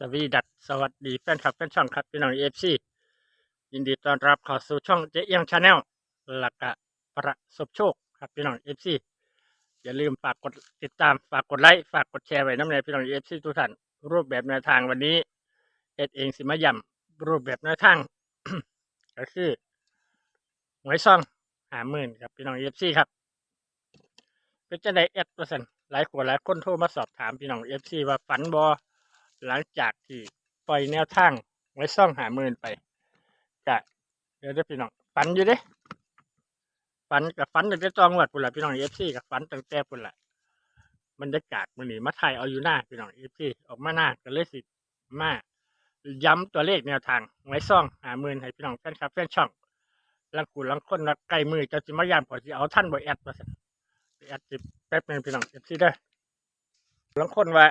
สวีดัสสวัสดีแฟนคลับแฟนช่องครับพี่น้องเอฟซียินดีต้อนรับเข้าสู่ช่องเจเอียงชาแนลหลักกะประสบโชคครับพี่น้องเอฟซีอย่าลืมฝากกดติดตามฝากกดไลค์ฝากกดแชร์ไว้น้ำในพี่น้องเอฟซีทุกท่านรูปแบบแนวทางวันนี้เอ็ดเองสิมาย่ำรูปแบบแนวทางก็คือหวยซองหาหมื่นครับพี่น้องเอฟซีครับเป็นจะได้เอ็ดเปอร์เซ็นต์หลายคนหลายคนโทรมาสอบถามพี่น้องเอฟซีว่าฝันบอ หลังจากที่ปล่อยแนวทางไว้ซ่องหาหมื่นไปกะเดี๋ยวได้อพี่น้องฝันอยู่เด้ฝันกับฝันตั้งแต่ตองวัดปุ่นละพี่น้องเอฟซีกับฝันตั้งแต่ปุ่นละบรรยากาศมันนี่มาถ่ายเอาอยู่หน้าพี่น้องเอฟซีออกมาหน้าก็เลยสิมาย้ำตัวเลขแนวทางไว้ซ่องหาหมื่นให้พี่น้องแฟนคลับแฟนช่องลังกูลังคนนักไกลมือเจะจิมาย้ำขอจะเอาท่านบ่แอดมาสั่นแอดจิบแป๊บหนึงพี่น้องเอฟซีได้อบางคนว่า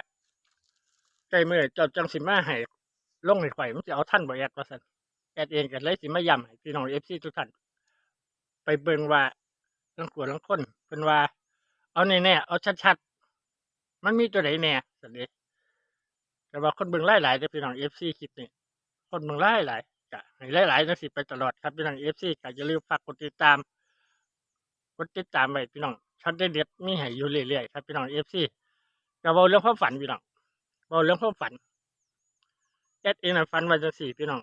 ใจมือเจอจังสิมาให้ลงในข่อยมันจะเอาท่านบ่แอดว่าซั่นแอดเองก็เลยสิมาย้ำให้พี่น้องเอฟซีทุกท่านไปเบิ่งว่าลังกลัวลังคนเพิ่นว่า เอาแน่ๆเอาชัดๆมันมีตัวไหนแน่สันเดแต่ว่าคนเบิ่งหลายๆเด้พี่น้องเอฟซีคลิปนี้คนเบิ่งหลายๆก็ให้หลายๆจังสิไปตลอดครับพี่น้องเอฟซีก็อย่าลืมฝากกดติดตาม กดติดตามไว้พี่น้องช็อตเด็ดๆมีให้อยู่เรื่อยๆครับพี่น้องเอฟซีก็เว้าเรื่องความฝันพี่น้อง เว้าเรื่องความฝันแอดเองนะฝันว่าจังสี่พี่น้อง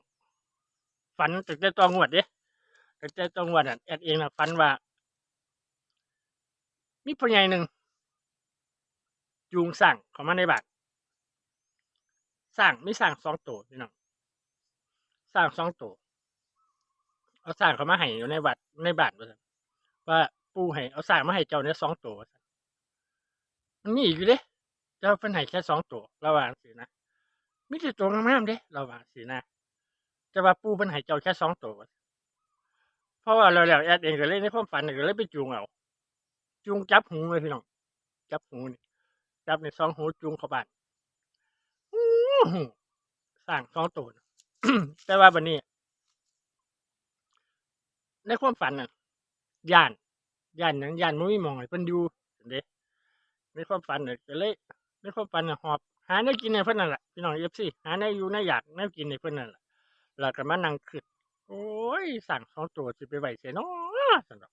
ฝันตั้งแต่ตองวดเด้ตั้งแต่ตองวดอะแอดเองนะฝันว่า มีผู้ใหญ่หนึ่งจูงสั่งเข้ามาในบานสั่งไมีสั่งสองตัวพี่น้องสั่งสองตัวเอาสั่งเข้ามาให้อยู่ในวัดในบานว่าว่าปูให้เอาสร้างมาให้เจ้าเนี่ยสองตัวมันมีอีกอยู่เด้ เจ้าเพิ่นให้แค่สองตัวระหว่างสินะมีแต่ตัวงามๆเด้ระหว่างสินะแต่ว่าปูเพิ่นให้เจ้าแค่สองตัวเพราะว่าเราแล้วแอดเองก็เลยในความฝันก็เลยไปจูงเอาจูงจับหูเลยพี่น้องจับหูนี่จับในสองหูจูงเข้าบ้านสร้างสองตัวนะแต่ว่าบัดนี้ ในความฝันน่ะย่านย่านหยังย่านมันมีหมองให้เพิ่นอยู่เด้ในความฝันน่ะก็เลย ในความฝันนะหอบ หาแนวกินให้เพิ่อนนั่นแหละพี่น้อง FC หาแนวอยู่แนวอยากแนวกินให้เพิ่อนนั่นแหละแล้วก็มานั่งคิดโอ้ย สั่งสองตัวสิไปไหว้ไสน้อซั่นดอก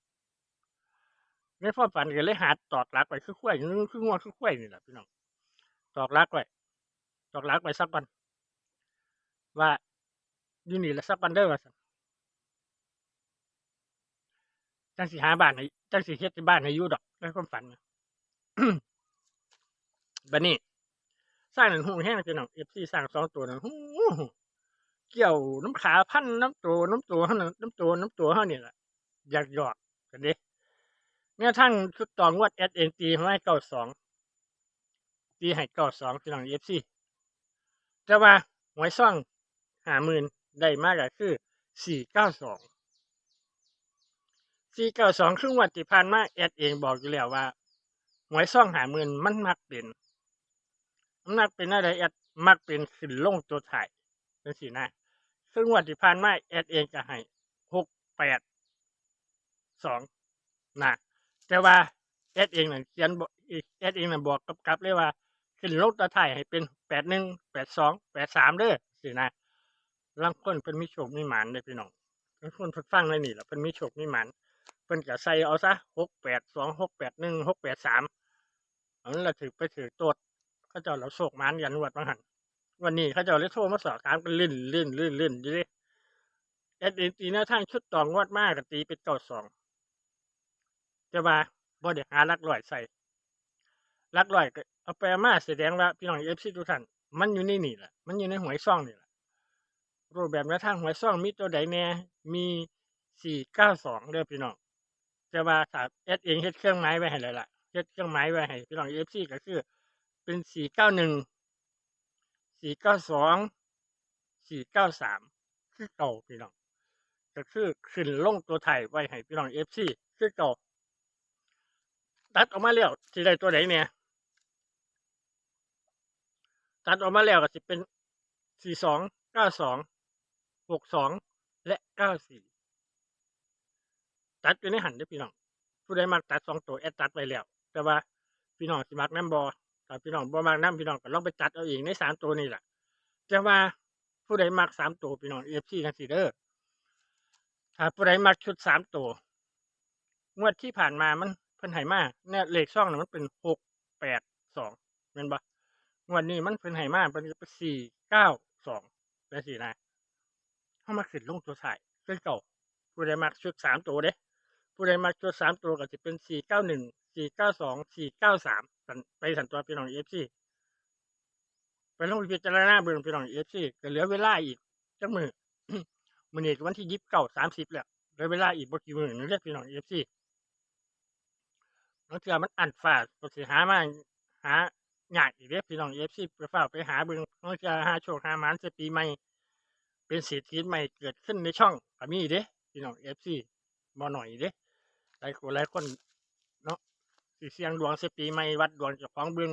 ในความฝันก็เลยหาตอกลักไว้คือขั้วยนึงคืองัวคือขั้วยนี่แหละพี่น้องตอกลักไว้ตอกลักไว้สักวันว่าอยู่นี่ละสักวันเด้อว่าซั่นจังสิหาบ้านให้จังสิเฮ็ดที่บ้านให้อยู่ดอกในความฝันนะ บัดนี้ สร้างหนั่นหูแห้งพี่น้อง FC สร้างสองตัวนั่นหูเกี่ยวน้ำขาพันน้ำตัวน้ำตัวเฮานั่นน้ำตัวน้ำตัวเฮานี่ล่ะอยากหยอกกันด้แม้กระทั่งชุดต่องวด SNT มาให้92ตีให้92พี่น้อง FC แต่ว่าหวยซ่อง50,000ได้มาก็คือ492สี่เก้าสองครึ่งวันที่ผ่านมาแอดเองบอกอยู่แล้วว่าหวยซ่องหาหมื่นมันมักเป็น มันมักเป็นอะไรแอดมักเป็นขึ้นลงตัวถ่ายเป็นสีหน้าครึ่งวันที่ผ่านมาแอดเองก็ให้หกแปดสองนะแต่ว่าแอดเองนั่นเขียนบอกแอดเองนั่นบอกกับกับเลยว่าขึ้นลงตัวถ่ายให้เป็นแปดหนึ่งแปดสองแปดสามเด้อสินะลางคนเป็นมิโชคมิหมานเด้อพี่น้องบางคนเพิ่นฟังเลยนี่แหละเป็นมิโชคมิหมานเพิ่นก็ใส่เอาซะหกแปดสองหกแปดหนึ่งหกแปดสามอันนั้นเราถือไปถือตัว เขาเจ้าเราโศกมันยันวัดบางหันวันนี้เขาเจ้าเลยโทรมาสอบถามกันลื่นลื่นลื่นลื่นอยู่ดิเอ็ดตีหน้าทางชุดตองงวดมากกับตีเป็นเก้าสองจะมาบ่ได้หาลักลอยใส่ลักลอยเอาไปมาแสดงว่าพี่น้องเอฟซีทุกท่านมันอยู่ในนี่แหละมันอยู่ในหวยซ่องนี่แหละรูปแบบแนวทางหวยซ่องมีตัวใดแน่มีสี่เก้าสองเด้อพี่น้องจะว่าสาเอสเองเฮ็ดเครื่องไม้ไว้ให้เลยล่ะเฮ็ดเครื่องไม้ไว้ให้พี่น้องเอฟซีก็คือ เป็นสี่เก้าหนึ่งสี่เก้าสองสี่เก้าสามคือเก่าพี่น้องก็คือขึ้นลงตัวไทยไว้ให้พี่น้องเอฟซีคือเก่าตัดออกมาแล้วสิได้ตัวไหนเนี่ยตัดออกมาแล้วก็สิเป็นสี่สองเก้าสองหกสองและเก้าสี่ตัดอยู่ในหันด้อพี่น้องผู้ใดมักตัดสองตัวแอดตัดไปแล้ว แต่ว่าพี่น้องสิมักน้ำบอ ถ้าพี่น้องบ่มักน้ำพี่น้องก็ลองไปตัดเอาเองในสามตัวนี่แหละจะว่าผู้ใดมักสามตัวพี่น้องเอฟซีทั้งสี่เด้อถ้าผู้ใดมักชุดสามตัวงวดที่ผ่านมามันเพิ่นให้มากเนี่ยเลขช่องน่ะมันเป็นหกแปดสองเป็นปะงวดนี้มันเพิ่นให้มากเป็นสี่เก้าสองแล้วสี่นะเข้ามาขึ้นลงตัวถ่ายเป็นเก่าผู้ใดมักชุดสามตัวเด้ ผู้ใดมักชุดสามตัวก็จะเป็นสี่เก้าหนึ่งสี่เก้าสองสี่เก้าสามไปสันตัวพี่น้องเอฟซีไปลงพิจารณาเบิ่งพี่น้องเอฟซีก็เหลือเวลาอีกจักมือมื้อนี้ก็วันที่ยี่สิบเก้าสามสิบแล้วเหลือเวลาอีกบกี่มือนึงเรียกพี่น้องเอฟซีบางเทื่อมันอันฟาดบ่สิหามาหายากอีกเด้พี่น้องเอฟซีไปเฝ้าไปหาเบิ่งบางเทื่อหาโชคหามานจะปีใหม่เป็นเศรษฐีใหม่เกิดขึ้นในช่องก็มีเด้พี่น้องเอฟซีบ่หน่อยเด้ หลายคนหลายคนเนาะสิเสียงดวงเสปีใหม่วัดดวงจ้าของเบิ่ง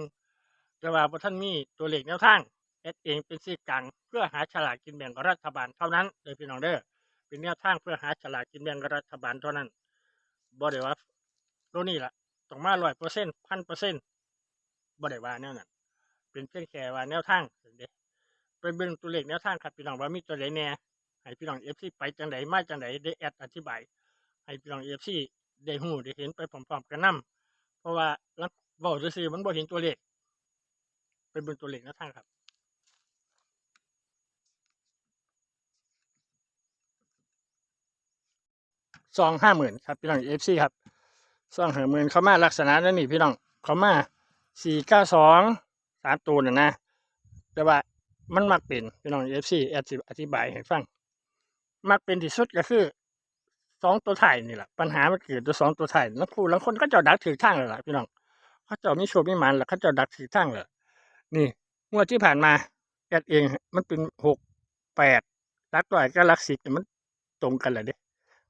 แต่ว่าบ่ท่านมีตัวเลขแนวทางเอดเองเป็นสื่อกลางเพื่อหาฉลากกินแบ่งรัฐบาลเท่านั้นเลยพี่น้องเด้อเป็นแนวทางเพื่อหาฉลากกินแบ่งรัฐบาลเท่านั้นบ่ได้ว่าตัวนี้ล่ะต้องมา100%เปอร์เซ็นต์พันเปอร์เซ็นต์บ่ได้ว่าแนวนั้นเป็นเพียงแค่ว่าแนวทางเด้ไปเบิ่งตัวเลขแนวทางครับพี่น้องว่ามีตัวใดแน่ให้พี่น้องเอฟซีไปจังไดมาจังไดได้แอดอธิบายให้พี่น้องเอฟซี ได้หูได้เห็นไปพร้อมๆกันนํเพราะว่าลังเว้าซื่อมันบ่เห็นตัวเลขไปเบิ่งตัวเลขนวทางครับซองห้าหมื่นครับพี่น้องเอฟซีครับซองห้าหมื่นเขามาลักษณะนั้นนี่พี่น้องเขามาสี่เก้าสองสามตัวน่ะนะ แต่ว่ามันมักเป็นพี่น้องเอฟซีแอดอธิบายให้ฟัง มักเป็นที่สุดก็คือ องตัวถ่ายนี่แหละปัญหามันเกิดตัวสองตัวถ่ายแล้วครูบางคนก็เจะดักถือทางเลยล่ะพี่น้องเขาเจะมีโชว์มีมันแล้วเขาเจะดักถือทางเลยนี่งวดที่ผ่านมาแอดเองมันเป็นหกแปดรักต่อยก็รักสิบมันตรงกันเลยเด้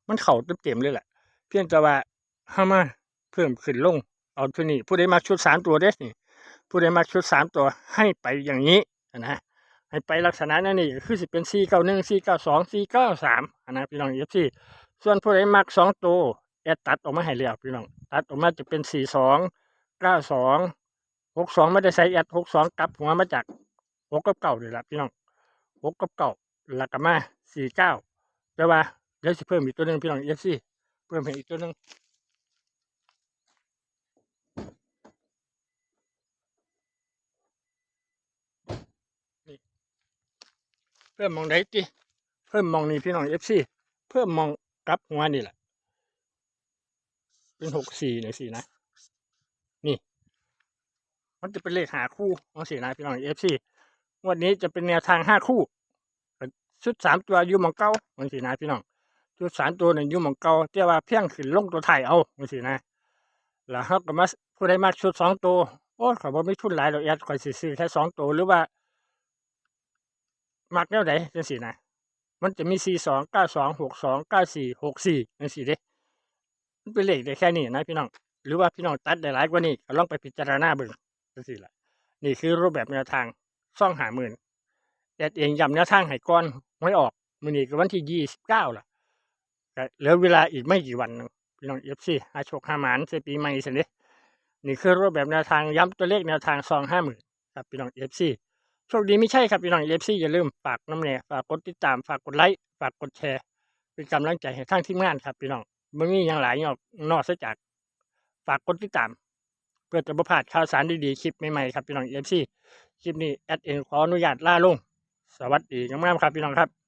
มันเข่าเต็มๆเลยแหละเพียงแต่ว่าห้ามาเพิ่มขึ้นลงเอาตัวนี้ผู้ใดมาชุดสามตัวเด้นี่ผู้ใดมาชุดสามตัวให้ไปอย่างนี้นะให้ไปลักษณะนั้นนี่คือสิเป็นสี่เก้าหนึ่งสี่เก้าสองสี่เก้าสามนะพี่น้องเอฟซี ส่วนผู้ใดมักสองตัวแอดตัดออกมาให้แล้วพี่น้องตัดออกมาจะเป็นสี่สองเก้าสองหกสองไม่ได้ใส่แอดหกสองกลับหัวมาจากหกกับเก่าเลยละพี่น้องหกกับเก่าแล้วก็มาสี่เก้าแต่ว่าเดี๋ยวสิเพิ่มอีกตัวหนึ่งพี่น้องเอฟซีเพิ่มอีกตัวหนึ่งเพิ่มมองไหนติเพิ่มมองนี่พี่น้องเอฟซีเพิ่มมอง กลับหัวนี่แหละ เป็นหกสี่หน่อยสี่นะ นี่ มันจะเป็นเลขหาคู่ของสี่นะพี่น้องเอฟซีวันนี้จะเป็นแนวทางห้าคู่ชุดสามตัวอยูหมองเก้ามันสี่นะพี่น้องชุดสามตัวหนึ่งอยู่หมองเก่าแต่ว่าเพียงขึ้นลงตัวไทยเอาจังซี่นะแล้วเฮาก็มาผู้ใดมาชุดสองตัวโอ้ยข่อยบ่มีทุนหลายดอกแอดข่อยสิซื้อแค่สองตัวหรือว่ามักแนวใดจังซี่นะ มันจะมี42 92 62 94 64จังซี่เด้มันเป็นเลขได้แค่นี้นะพี่น้อง หรือว่าพี่น้องตัดได้หลายกว่านี้ก็ลองไปพิจารณาเบิ่งจังซี่ล่ะนี่คือรูปแบบแนวทางซ่องหาหมื่นแอดเองย้ำแนวทางให้ก่อนหวยออกมื้อนี้ก็วันที่29ล่ะเหลือเวลาอีกไม่กี่วันนึงพี่น้องเอฟซีหาโชคหาหมานเสปีใหม่สิเด้นี่คือรูปแบบแนวทางย้ำตัวเลขแนวทางซองห้าหมื่นครับพี่น้องเอฟซี โชคดีไม่ใช่ครับพี่น้องเอฟซีอย่าลืมฝากน้ำเน่ฝากกดติดตามฝากกดไลค์ฝากกดแชร์เป็นกำลังใจให้ทั้งทีมงานครับพี่น้องมันมีอย่างหลายอย่างนอกจากฝากกดติดตาม เพื่อจะประพาดข่าวสารดีๆคลิปใหม่ๆครับพี่น้องเอฟซีคลิปนี้แอดเองขออนุญาตล่าลง สวัสดีงามๆครับพี่น้องครับ